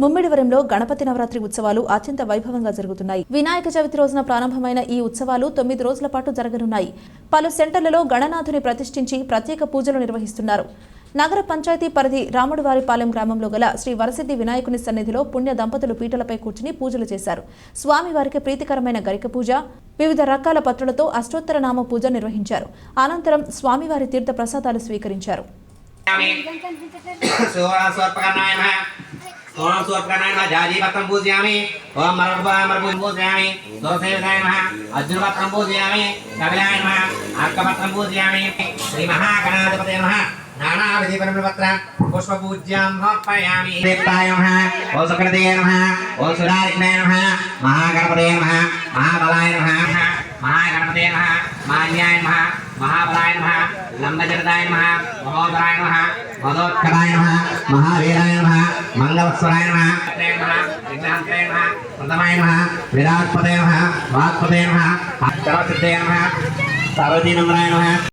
ముమ్మిడివరంలో గణపతి నవరాత్రి ఉత్సవాలు అత్యంత వైభవంగా జరుగుతున్నాయి. వినాయక చవితి రోజున ప్రారంభమైన ఈ ఉత్సవాలు తొమ్మిది రోజుల పాటు జరగనున్నాయి. పలు సెంటర్లలో గణనాథుని ప్రతిష్ఠించి ప్రత్యేక పూజలు నిర్వహిస్తున్నారు. నగర పంచాయతీ పరిధి రాముడివారిపాలెం గ్రామంలో గల శ్రీ వరసిద్ధి వినాయకుని సన్నిధిలో పుణ్య దంపతులు పీటలపై కూర్చుని పూజలు చేశారు. స్వామివారికి ప్రీతికరమైన గరిక పూజ వివిధ రకాల పత్రులతో అష్టోత్తర నామ పూజ నిర్వహించారు. అనంతరం స్వామివారి తీర్థ ప్రసాదాలు స్వీకరించారు. ओम सूत्रनाय नमः जाजीवत्रं पूजयामि। ओम मरुद्वामर्भुं पूजयामि। दोषेवनाय नमः। अज्रुवत्रं पूजयामि। पूजयामि। श्रीमहागणाधिपतये नमः। नानाविधि परमपत्र पुष्पपूज्यां समर्पयामि। देवताय नमः। ओम नमः। महाबलाय नमः। महागणपतये नमः। मान्याय नमः। महाबलाय नमः। लंबजरदाय नमः। महोदराय नमः। नमः। महावीराय नमः। మంగళవత్సరాయ నమ విఘ్నాంతరాయ నమ ప్రథమాయ నమ విరాట్పతే నమ వాక్పతే నమ సర్వసిద్ధయ నమ సర్వజీనమరాయ నమ